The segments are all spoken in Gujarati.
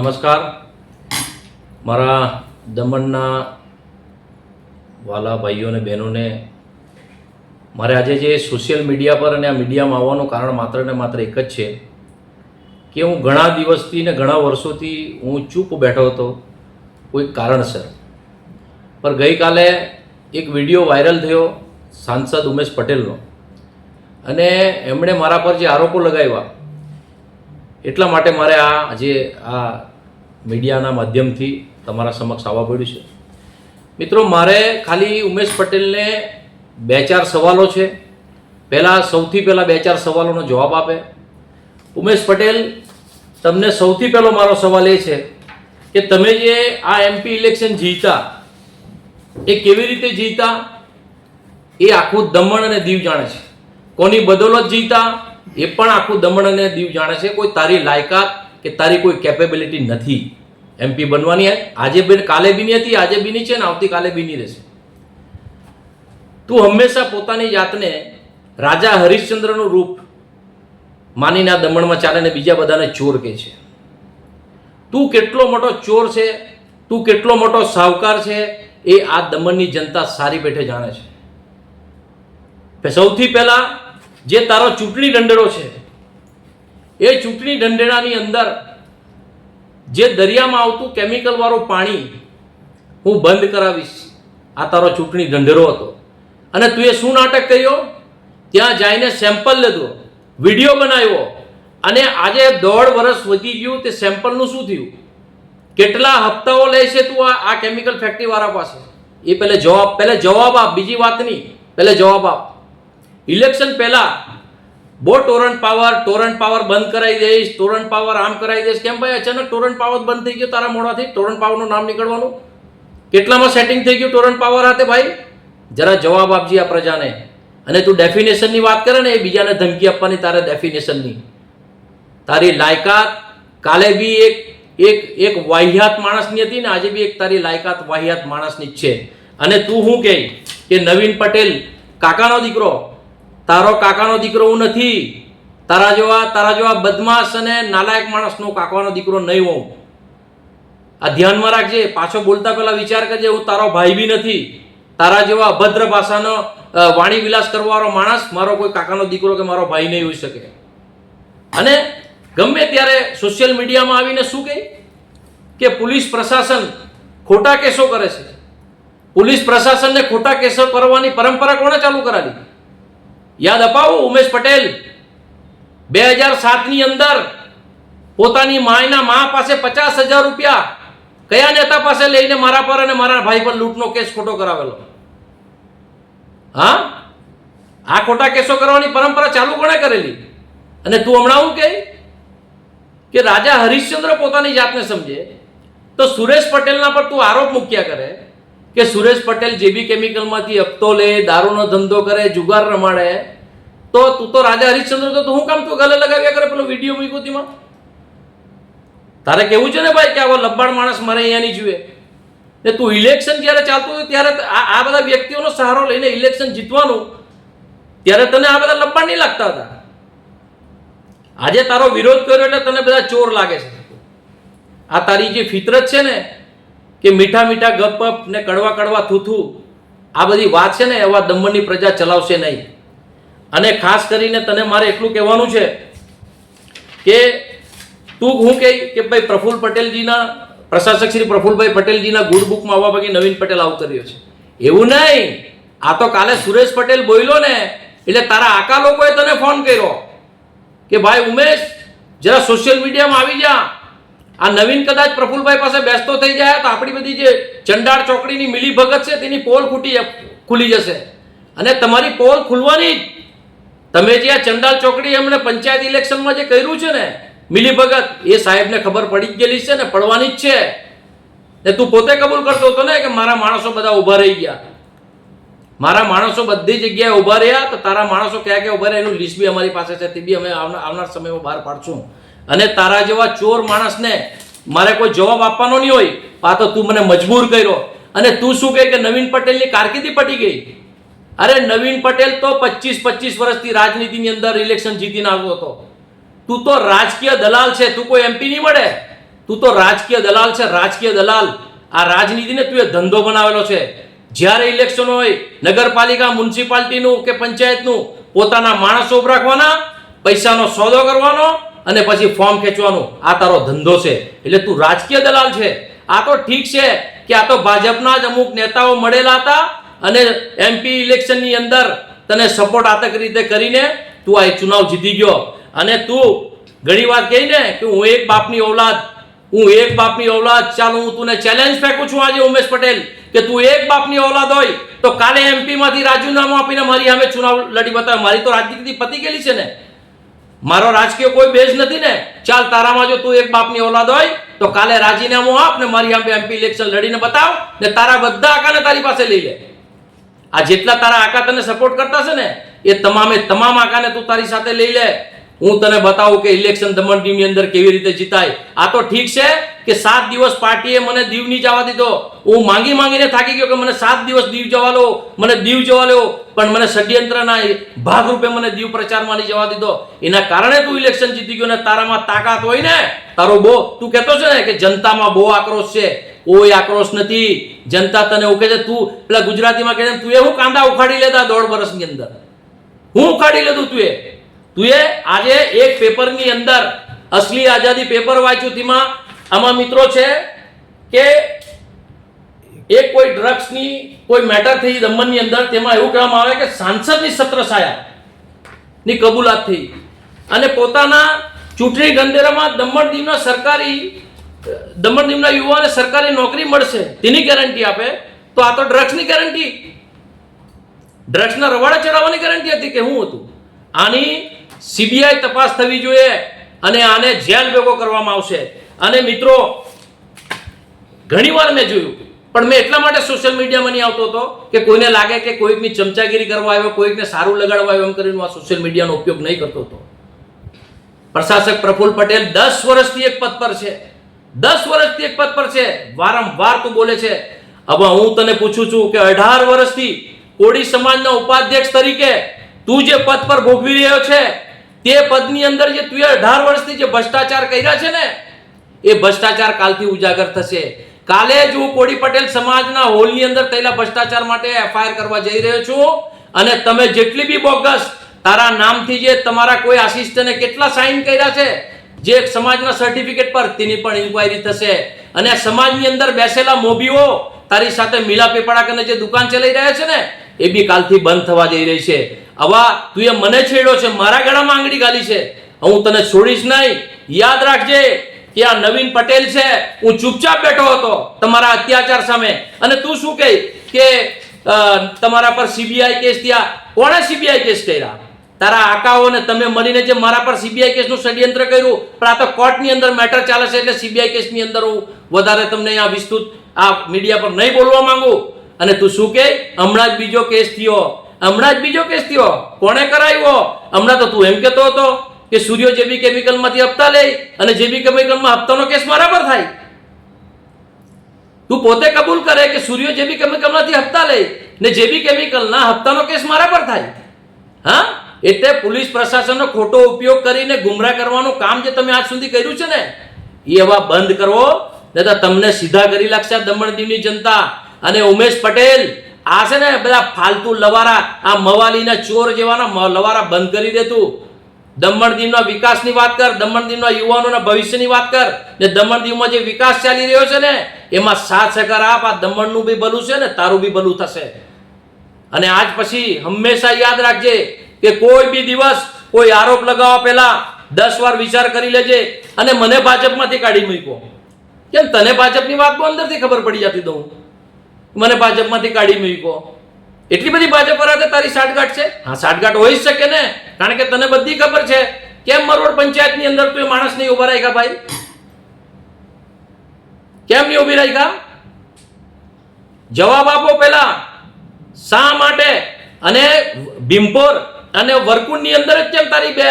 નમસ્કાર. મારા દમણના વાલા ભાઈઓ અને બહેનોને મારે આજે જે સોશિયલ મીડિયા પર અને આ મીડિયામાં આવવાનું કારણ માત્ર ને માત્ર એક જ છે કે હું ઘણા દિવસથી ને ઘણા વર્ષોથી હું ચૂપ બેઠો હતો કોઈ કારણસર. પર ગઈકાલે એક વીડિયો વાયરલ થયો સાંસદ ઉમેશ પટેલનો. અને એમણે મારા પર જે આરોપો લગાવ્યા, એટલા માટે મારે આ આજે આ મીડિયાના માધ્યમથી તમારા સમક્ષ આવવા પડ્યું છે. મિત્રો, મારે ખાલી ઉમેશ પટેલને બે ચાર સવાલો છે. પહેલાં સૌથી પહેલાં બે ચાર સવાલોનો જવાબ આપે. ઉમેશ પટેલ, તમને સૌથી પહેલો મારો સવાલ એ છે કે તમે જે આ એમપી ઇલેક્શન જીતા, એ કેવી રીતે જીતા? એ આખું દમણ અને દીવ જાણે છે. કોની બદોલત જીતા, એ પણ આખું દમણ અને દીવ જાણે છે. કોઈ તારી લાયકાત કે તારી કોઈ કેપેબિલિટી નથી. એમપી બનવાની આજે બી કાલે બીની હતી, આજે બીની છે ને આવતીકાલે બીની રહેશે. તું હંમેશા પોતાની જાતને રાજા હરિશ્ચંદ્રનું રૂપ માનીને આ દમણમાં ચાલે ને બીજા બધાને ચોર કહે છે. તું કેટલો મોટો ચોર છે, તું કેટલો મોટો સાવકાર છે, એ આ દમણની જનતા સારી પેઠે જાણે છે. સૌથી પહેલા જે તારો ચૂંટણી ઢંઢેરો છે એ ચૂંટણી ઢંઢેરાની અંદર જે દરિયામાં આવતું કેમિકલવાળું પાણી હું બંધ કરાવીશ. આ તારો ચૂંટણી ઢંઢેરો હતો. અને તું એ શું નાટક કર્યો? ત્યાં જઈને સેમ્પલ લીધો વીડિયો બનાવ્યો. અને આજે દોઢ વર્ષ વધી ગયું તે સેમ્પલનું શું થયું? કેટલા હપ્તાઓ લે છે તું આ કેમિકલ ફેક્ટરીવાળા પાસે? એ પહેલે જવાબ પહેલે જવાબ આપ, બીજી વાત નહીં પહેલે જવાબ આપ. ઇલેક્શન પહેલા બહુ ટોરન્ટ પાવર ટોરન્ટ પાવર બંધ કરાવી દઈશ ટોરન્ટ પાવર આમ કરાવી દઈશ. કેમ ભાઈ? અચાનક ટોરન્ટ પાવર બંધ થઈ ગયો તારા મોડાથી ટોરન્ટ પાવરનું નામ નીકળવાનું. કેટલામાં સેટિંગ થઈ ગયું ટોરન્ટ પાવર હાથે ભાઈ? જરા જવાબ આપજી આ પ્રજાને. અને તું ડેફિનેશનની વાત કરે ને, એ બીજાને ધમકી આપવાની તારે ડેફિનેશનની તારી લાયકાત, કાલે બી એક એક એક વાહિયાત માણસની હતી ને, આજે બી એક તારી લાયકાત વાહિયાત માણસની જ છે. અને તું શું કહે? કે નવીન પટેલ, કાકાનો દીકરો તારો કાકાનો દીકરો હું નથી. તારા જેવા તારા જેવા બદમાશ અને નાલાયક માણસનો કાકાનો દીકરો નહીં હોઉં. આ ધ્યાનમાં રાખજે, પાછો બોલતા પહેલાં વિચાર કરજે, હું તારો ભાઈ બી નથી. તારા જેવા અભદ્ર ભાષાનો વાણી વિલાસ કરવાવાળો માણસ મારો કોઈ કાકાનો દીકરો કે મારો ભાઈ નહીં હોઈ શકે. અને ગમે ત્યારે સોશિયલ મીડિયામાં આવીને શું કહે? કે પોલીસ પ્રશાસન ખોટા કેસો કરે છે. પોલીસ પ્રશાસનને ખોટા કેસો કરવાની પરંપરા કોણે ચાલુ કરાવી? યાદ અપાવો, ઉમેશ પટેલ. બે હજાર સાતની અંદર પોતાની માયના મા પાસે પચાસ હજાર રૂપિયા કયા નેતા પાસે લઈને મારા પર અને મારા ભાઈ પર લૂંટનો કેસ ખોટો કરાવેલો? હા? આ ખોટા કેસો કરવાની પરંપરા ચાલુ કોણે કરેલી? અને તું હમણાં હું કહે? કે રાજા હરિશ્ચંદ્ર પોતાની જાતને સમજે, તો સુરેશ પટેલના પર તું આરોપ મૂક્યા કરે કે સુરેશ પટેલ જેબી કેમિકલમાંથી હપ્તો લે, દારૂનો ધંધો કરે, જુગાર રમાડે, તો તું તો રાજા હરિશ્ચંદ્ર તો હું કામ તું ગલે લગાવ્યા કરે પેલો વીડિયો મૂક્યો તેમાં તારે કેવું છે ને ભાઈ કે આવો લબ્બાડ માણસ મારે અહીંયા નહીં જુએ? ને તું ઇલેક્શન જ્યારે ચાલતું હતું ત્યારે આ આ બધા વ્યક્તિઓનો સહારો લઈને ઇલેક્શન જીતવાનું, ત્યારે તને આ બધા લબ્બાડ નહીં લાગતા હતા? આજે તારો વિરોધ કર્યો એટલે તને બધા ચોર લાગે છે. આ તારી જે ફિતરત છે ને કે મીઠા મીઠા ગપ ગપ ને કડવા કડવા થૂથું. આ બધી વાત છે ને એવા દમણની પ્રજા ચલાવશે નહીં. અને ખાસ કરીને તને મારે એટલું કહેવાનું છે કે તું, હું કહે કે ભાઈ પ્રફુલ પટેલજીના, પ્રશાસક શ્રી પ્રફુલભાઈ પટેલજીના ગુડ બુકમાં આવવા પછી નવીન પટેલ આવું કર્યો છે. એવું નહીં. આ તો કાલે સુરેશ પટેલ બોલ્યો ને, એટલે તારા આકા લોકોએ તને ફોન કર્યો કે ભાઈ ઉમેશ, જરા સોશિયલ મીડિયામાં આવી જા. આ નવીન કદાચ પ્રફુલભાઈ પાસે બેસતો થઈ જાય તો આપણી બધી જે ચંડાળ ચોકડીની મિલી ભગત છે તેની પોલ ખૂટી ખુલી જશે. અને તમારી પોલ ખુલવાની તમે જે આ ચંડાલ ચોકડી એમણે પંચાયત ઇલેક્શનમાં જે કર્યું છે ને, મિલી ભગત, એ સાહેબને ખબર પડી જ ગયેલી છે ને, પડવાની જ છે. ને તું પોતે કબૂલ કરતો હતો ને કે મારા માણસો બધા ઊભા રહી ગયા. મારા માણસો બધી જગ્યાએ ઊભા રહ્યા તો તારા માણસો ક્યાં ક્યાં ઊભા રહ્યા એનું લિસ્ટ બી અમારી પાસે છે. તે બી અમે આવનાર સમયમાં બહાર પાડશું. અને તારા જેવા ચોર માણસને મારે કોઈ જવાબ આપવાનો નહીં હોય. પા તો તું મને મજબૂર કર્યો. અને તું શું કહે કે નવીન પટેલની કારકિર્દી પટી ગઈ? અરે નવીન પટેલ તો પચીસ પચીસ વર્ષથી રાજનીતિની અંદર ઇલેક્શન જીતીને આવ્યો હતો. તું તો રાજકીય દલાલ છે, તું કોઈ એમપી નહીં મળે. તું તો રાજકીય દલાલ છે, રાજકીય દલાલ. આ રાજનીતિને તું એ ધંધો બનાવેલો છે. જ્યારે ઇલેક્શન હોય, નગરપાલિકા મ્યુનિસિપાલિટીનું કે પંચાયતનું પોતાના માણસો ઉભ રાખવાના પૈસાનો સોદો કરવાનો અને પછી ફોર્મ ખેંચવાનું. આ તારો ધંધો છે. એટલે તું રાજકીય દલાલ છે. આ તો ઠીક છે કે આ તો ભાજપના જ અમુક નેતાઓ મળેલા હતા અને એમપી ઇલેક્શનની અંદર તને સપોર્ટ આતક રીતે કરીને તું આ ચુનાવ જીતી ગયો. અને તું ઘણી વાર કહીને કે હું એક બાપની ઔલાદ, હું એક બાપની ઔલાદ ચાલો, હું તુને ચેલેન્જ ફેંકું છું આજે ઉમેશ પટેલ, કે તું એક બાપની ઔલાદ હોય તો કાલે એમપીમાંથી રાજીનામું આપીને મારી સામે ચુનાવ લડી. બતાવે, મારી તો રાજનીતિ પતી ગયેલી છે ને. મારો રાજકીય કોઈ બેઝ નથી ને. ચાલ, તારામાં જો તું એક બાપની ઓલાદ હોય, તો કાલે રાજીનામું આપ ને મારી સામે એમપી ઇલેક્શન લડીને બતાવ ને તારા બધા આકાને તારી પાસે લઈ લે. આ જેટલા તારા આકા તને સપોર્ટ કરતા છે ને, એ તમામે તમામ આકાને તું તારી સાથે લઈ લે. હું તને બતાવું કે ઇલેક્શન દમણ દીવની અંદર કેવી રીતે જીતાય. આ તો ઠીક છે કે સાત દિવસ પાર્ટીએ મને દીવ નહીં જવા દીધો. હું માંગી માંગીને થાકી ગયો કે મને સાત દિવસ દીવ જવા લો, મને દીવ જવા લો, પણ મને ષડયંત્રના ભાગરૂપે મને દીવ પ્રચારમાં નહીં જવા દીધો. એના કારણે તું ઇલેક્શન જીતી ગયો ને તારામાં તાકાત હોય ને, તારો બહુ તું કહેતો છે ને કે જનતામાં બહુ આક્રોશ છે. કોઈ આક્રોશ નથી. જનતા તને એવું કહે છે, તું, પેલા ગુજરાતીમાં કહે છે તું એવું કાંદા ઉખાડી લેતા દોઢ વર્ષની અંદર. હું ઉખાડી લીધું તું એ. તું એ આજે એક પેપરની અંદર અસલી આઝાદી પેપર વાંચ્યું, તેમાં આમાં મિત્રો છે કે એક કોઈ ડ્રગ્સની કોઈ મેટર થઈ દમણની અંદર, તેમાં એવું કહેવામાં આવે કે સાંસદની સત્રની કબૂલાત થઈ. અને પોતાના ચૂંટણી ગંધેરામાં દમણ દીવના સરકારી, દમણ દીવના યુવાને સરકારી નોકરી મળશે, તેની ગેરંટી આપે? તો આ તો ડ્રગ્સની ગેરંટી. ડ્રગ્સના રવાડા ચડાવવાની ગેરંટી હતી કે શું હતું? આની સીબીઆઈ તપાસ થવી જોઈએ અને આને જેલ ભેગો કરવામાં આવશે. અને મિત્રો, ઘણીવાર મેં જોયું, પણ મેં એટલા માટે સોશિયલ મીડિયામાં નહીં આવતો હતો કે કોઈને લાગે કે કોઈકની ચમચાગીરી કરવા આવ્યો, કોઈકને સારું લગાડવા આવ્યો એમ કરીને આ સોશિયલ મીડિયાનો ઉપયોગ નહીં કરતો હતો. પ્રશાસક પ્રફુલ્લ પટેલ દસ વર્ષથી એક પદ પર છે. દસ વર્ષથી એક પદ પર છે. વારંવાર તું બોલે છે. હવે હું તને પૂછું છું કે અઢાર વર્ષથી કોળી સમાજના ઉપાધ્યક્ષ તરીકે તું જે પદ પર ભોગવી રહ્યો છે તે પદની અંદર જે તુએ અઢાર વર્ષથી જે ભ્રષ્ટાચાર કર્યા છે ને, એ ભ્રષ્ટાચાર કાલથી ઉજાગર થશે. કાલે જ હું કોડી પટેલ સમાજના હોલની અંદર થયેલા ભ્રષ્ટાચાર માટે એફઆઈઆર કરવા જઈ રહ્યો છું અને તમે જેટલી બી બોગસ તારા નામથી જે તમારા કોઈ આસિસ્ટને કેટલા સાઇન કર્યા છે, જે સમાજના સર્ટિફિકેટ પર, તેની પણ ઇન્ક્વાયરી થશે. અને સમાજની અંદર બેસેલા મોભીઓ તારી સાથે મીલા પીપળા કરીને જે દુકાન ચલાવી રહ્યા છે ને, એ બી કાલથી બંધ થવા જઈ રહી છે. આવા તું એ મને છેડ્યો છે, મારા ગળામાં આંગળી ગાલી છે. હું તને છોડીશ નહીં. યાદ રાખજે કે આ નવીન પટેલ છે. હું ચૂપચાપ બેઠો હતો તમારા અત્યાચાર સામે. અને તું શું કહે કે તમારા પર સીબીઆઈ કેસ થયા? કોણે સીબીઆઈ કેસ કર્યા? તારા આકાઓને તમે મળીને જે મારા પર સીબીઆઈ કેસનું ષડયંત્ર કર્યું, પણ આ તો કોર્ટની અંદર મેટર ચાલે છે એટલે સીબીઆઈ કેસની અંદર હું વધારે તમને અહીંયા વિસ્તૃત આ મીડિયા પર નહીં બોલવા માંગુ. અને તું શું કહે? હમણાં જ બીજો કેસ થયો. હમણાં જ બીજો કેસ થયો. કોણે કરાવ્યો? હમણાં તો તું એમ કહેતો હતો કે સૂર્યો જેબી કેમિકલમાંથી હપ્તા લે અને જેબી કેમિકલમાં હપ્તાનો કેસ મારા પર થાય. તું પોતે કબૂલ કરે કે સૂર્યો જેબી કેમિકલમાંથી હપ્તા લે ને જેબી કેમિકલના હપ્તાનો કેસ મારા પર થાય. હા? એટલે પોલીસ પ્રશાસનનો ખોટો ઉપયોગ કરીને ગુમરાહ કરવાનું કામ જે તમે આજ સુધી કર્યું છે ને, એ હવા બંધ કરવો. નહીં તમને સીધા કરી લાગશે દમણ દીવની જનતા અને ઉમેશ પટેલ આ છે ને બધા ફાલતુ લવારા, આ મવાલીના ચોર જેવાના લવારા બંધ કરી દે તું. દમણ દીવના વિકાસની વાત કર, દમણ દીવના યુવાનોના ભવિષ્યની વાત કર. ને દમણ દીવમાં જે વિકાસ ચાલી રહ્યો છે ને, એમાં સાથ સહકાર આપ, આ દમણનું બી ભલું છે ને, તારું બી ભલું થશે. અને આજ પછી હંમેશા યાદ રાખજે કે કોઈ બી દિવસ કોઈ આરોપ લગાવવા પહેલા દસ વાર વિચાર કરી લેજે અને મને ભાજપમાંથી કાઢી મૂક્યો કેમ તને ભાજપની વાત તો અંદરથી ખબર પડી જતી દઉં? મને ભાજપમાંથી કાઢી મૂકો એટલી બધી ભાજપ પર તારી સાઠગાંઠ છે? હા, સાઠગાંઠ હોઈ શકે ને. કારણ કે તને બધી ખબર છે. કેમ મરોડ પંચાયતની અંદર તું માણસ નહીં ઊભા રાખ્યા ભાઈ? કેમ નહીં ઊભી રાખ્યા? જવાબ આપો પહેલા. શા માટે? અને ભીમપોર અને વરકુંડની અંદર જ કેમ તારી બે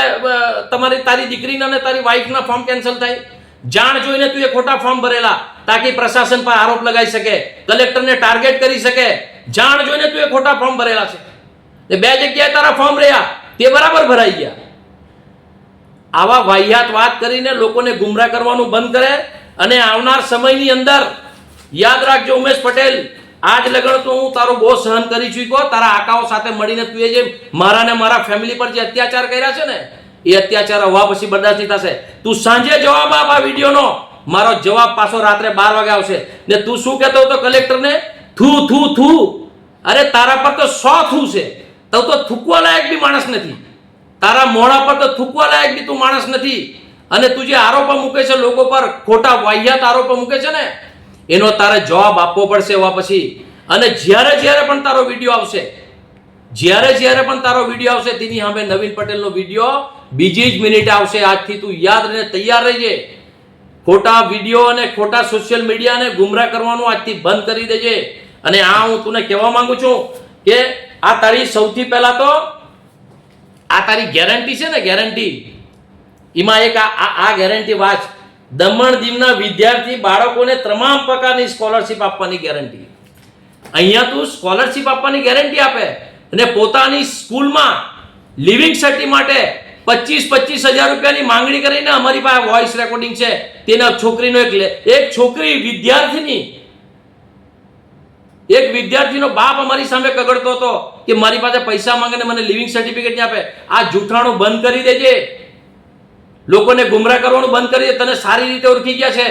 તમારી, તારી દીકરીના અને તારી વાઈફના ફોર્મ કેન્સલ થાય? જાણ જોઈને તું એ ખોટા ફોર્મ ભરેલા, તાકી પ્રશાસન પર આરોપ લગાવી શકે, કલેક્ટરને ટાર્ગેટ કરી શકે. જાણ જોઈને તું એ ખોટા ફોર્મ ભરેલા છે. એ બે જગ્યાએ તારા ફોર્મ રહ્યા, તે બરાબર ભરાઈ ગયા. આવા વાહિયાત વાત કરીને લોકોને ગુમરાહ કરવાનું બંધ કરે અને આવનાર સમયની અંદર, યાદ રાખજો ઉમેશ પટેલ, આજ લગણ તો હું તારો બહુ સહન કરી ચૂક્યો, તારા આકાઓ સાથે મળીને તું એ જે મારા ને મારા ફેમિલી પર જે અત્યાચાર કર્યા છે ને એ અત્યાચાર હોવા પછી બરદાસ્ત નહીં થશે. તું સાંજે જવાબ આપ આ વિડીયોનો. મારો જવાબ પાછો રાત્રે બાર વાગે આવશે. ને તું શું કહેતો હતો કલેક્ટરને? થુ થુ થુ. અરે તારા પર તો સો થૂ છે. તો તો થૂકવા લાયક બી માણસ નથી. તારા મોઢા પર તો થૂકવા લાયક બી તું માણસ નથી. અને તું જે આરોપો મૂકે છે લોકો પર, ખોટા વાહિયાત આરોપો મૂકે છે ને, એનો તારે જવાબ આપવો પડશે એવા પછી. અને જ્યારે જ્યારે પણ તારો વીડિયો આવશે, જ્યારે જ્યારે પણ તારો વીડિયો આવશે, તેની સામે નવીન પટેલનો વીડિયો બીજી જ મિનિટ આવશે આજથી તું યાદ રહીને તૈયાર રહેજે. ખોટા વીડિયો અને ખોટા સોશિયલ મીડિયાને ગુમરાહ કરવાનું આજથી બંધ કરી દેજે. અને આ હું તને કહેવા માંગુ છું કે આ તારી સૌથી પહેલા તો આ તારી ગેરંટી છે ને ગેરંટી એમાં એક આ- આ ગેરંટી વાંચ દમણ દીવના વિદ્યાર્થી બાળકોને તમામ પ્રકારની સ્કોલરશિપ આપવાની ગેરંટી અહીંયા તું સ્કોલરશિપ આપવાની ગેરંટી આપે. અને પોતાની સ્કૂલમાં લિવિંગ સર્ટી માટે પચીસ પચીસ હજાર રૂપિયાની માંગણી કરીને અમારી પાસે વોઇસ રેકોર્ડિંગ છે. તેના છોકરીનો એક એક છોકરી વિદ્યાર્થીની, એક વિદ્યાર્થીનો બાપ અમારી સામે કગડતો હતો કે મારી પાસે પૈસા માંગે મને લિવિંગ સર્ટિફિકેટ નહીં આપે. આ જૂઠાણું બંધ કરી દેજે. લોકોને ગુમરાહ કરવાનું બંધ કરી દે. તને સારી રીતે ઓળખી ગયા છે.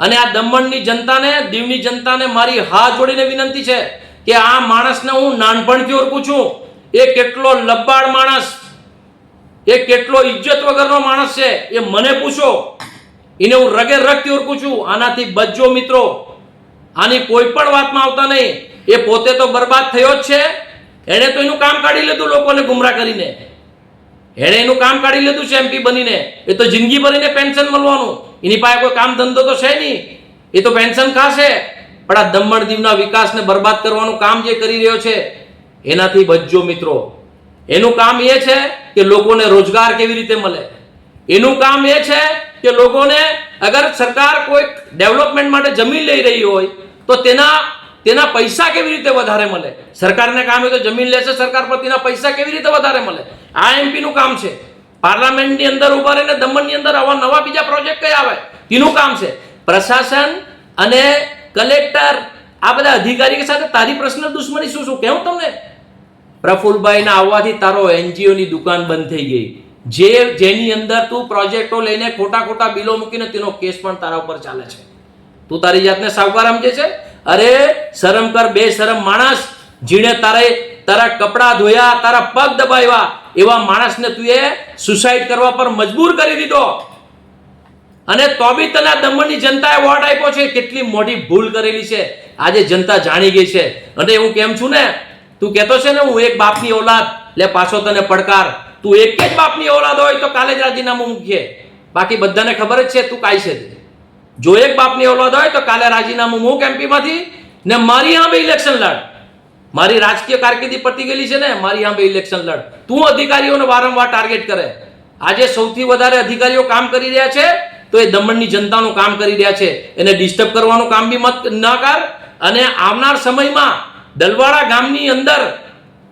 અને આ દમણની જનતાને, દીવની જનતાને મારી હાથ જોડીને વિનંતી છે કે આ માણસને હું નાનપણથી ઓળખું છું. એ કેટલો લબ્બાડ માણસ એ કેટલો ઇજ્જત વગરનો માણસ છે? એ મને પૂછો. એને હું રગે રગથી ઓળખું છું. આનાથી બચજો મિત્રો. આની કોઈ પણ વાતમાં આવતા નહીં. એ પોતે તો બરબાદ થયો જ છે. એણે તો એનું કામ કાઢી લીધું લોકોને ગુમરાહ કરીને. એણે એનું કામ કાઢી લીધું છે એમપી બનીને. એ તો જિંદગી ભરીને પેન્શન મળવાનું. એની પાસે કોઈ કામ ધંધો તો છે નહીં. એ તો પેન્શન ખાશે. પણ આ દમણ દીવના વિકાસને બરબાદ કરવાનું કામ જે કરી રહ્યો છે, એનાથી બચજો મિત્રો. એનું કામ એ છે કે લોકોને રોજગાર કેવી રીતે મળે? એનું કામ એ છે કે લોકોને અગર સરકાર કોઈ ડેવલપમેન્ટ માટે જમીન લઈ રહી હોય, તો તેના તેના પૈસા કેવી રીતે વધારે મળે? સરકારને કામ હોય તો જમીન લેશે, સરકાર પર તેના પૈસા કેવી રીતે વધારે મળે? આ એમપીનું કામ છે. પાર્લામેન્ટની અંદર ઊભા રહીને દમણની અંદર આવા નવા બીજા પ્રોજેક્ટ કઈ આવે? તેનું કામ છે. પ્રશાસન અને કલેક્ટર, આ બધા અધિકારી સાથે તારી પ્રશ્ન દુશ્મની શું શું? કેવું તમને. પ્રફુલભાઈના આવવાથી તારો એનજીઓની દુકાન બંધ થઈ ગઈ. જે, જેની અંદર તું પ્રોજેક્ટો લઈને ખોટા ખોટા બિલો મૂકીને તેનો કેસ પણ તારા ઉપર ચાલે છે. તું તારી જાતને સાવકાર સમજે છે? અરે, શરમ કર બે શરમ માણસ. જીણે તારે, તારા કપડાં ધોયા, તારા પગ દબાવ્યા, એવા માણસને તું એ સુસાઇડ કરવા પર મજબૂર કરી દીધો. અને તો બી તને દમણની જનતાએ વોટ આપ્યો છે? કેટલી મોટી ભૂલ કરેલી છે. આજે જનતા જાણી ગઈ છે. અને હું કેમ છું ને? તું કહેતો છે ને, હું એક બાપની ઓલાદ લે, પાછો તને પડકાર. તું એક જ બાપની ઓલાદ હોય તો કાલે જ રાજીનામું મૂકીએ બાકી બધાને ખબર જ છે, તું કાય છે જો એક બાપની ઓલાદ હોય તો કાલે રાજીનામું મૂક એમપીમાંથી ને મારી આંબે ઇલેક્શન લડ. મારી રાજકીય કારકિર્દી પતી ગયેલી છે ને, મારી સામે ઇલેક્શન લડ. તું અધિકારીઓને વારંવાર ટાર્ગેટ કરે. આજે સૌથી વધારે અધિકારીઓ કામ કરી રહ્યા છે, તો એ દમણની જનતાનું કામ કરી રહ્યા છે. એને ડિસ્ટર્બ કરવાનું કામ બી મત ન કર અને આવનાર સમયમાં દલવાડા ગામની અંદર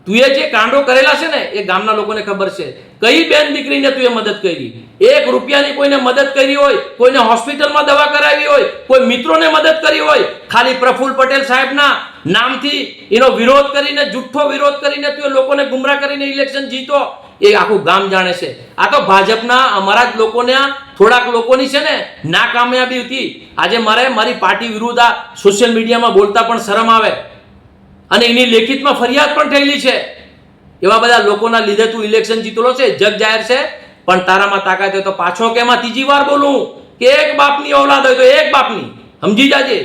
તું એ જે કાંડો કરેલા છે ને, એ ગામના લોકોને ખબર છે. કઈ બેન દીકરીને તું એ મદદ કરી? એક રૂપિયાની કોઈને મદદ કરી હોય, કોઈને હોસ્પિટલમાં દવા કરાવી હોય, કોઈ મિત્રોને મદદ કરી હોય, ખાલી પ્રફુલ્લ પટેલ સાહેબના નામથી એનો વિરોધ કરીને, જુઠ્ઠો વિરોધ કરીને તું એ લોકોને ગુમરાહ કરીને ઇલેક્શન જીતો, એ આખું ગામ જાણે છે. આ તો ભાજપના અમારા જ લોકોને, થોડાક લોકોની છે ને, નાકામયાબી હતી. આજે મારે મારી પાર્ટી વિરુદ્ધ આ સોશિયલ મીડિયામાં બોલતા પણ શરમ આવે. અને એની લેખિતમાં ફરિયાદ પણ થયેલી છે. એવા બધા લોકોના લીધે તું ઇલેક્શન જીતેલો છે, જગ જાહેર છે. પણ તારામાં તાકાત હોય તો પાછો કેમાં ત્રીજી વાર બોલું? કે એક બાપની ઓલાદ હોય તો એક બાપની. સમજી જાજે?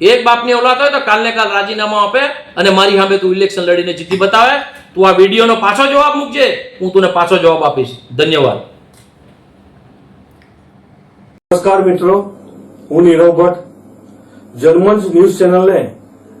એક બાપની ઓલાદ હોય તો કાલને કાલ રાજીનામું આપે અને મારી સામે તું ઇલેક્શન લડીને જીતી બતાવે. તું આ વિડીયોનો પાછો જવાબ મૂકજે. હું તને પાછો જવાબ આપીશ. ધન્યવાદ. નમસ્કાર મિત્રો. હું નીરવ ભટ્ટ. જર્મન્સ ન્યૂઝ ચેનલને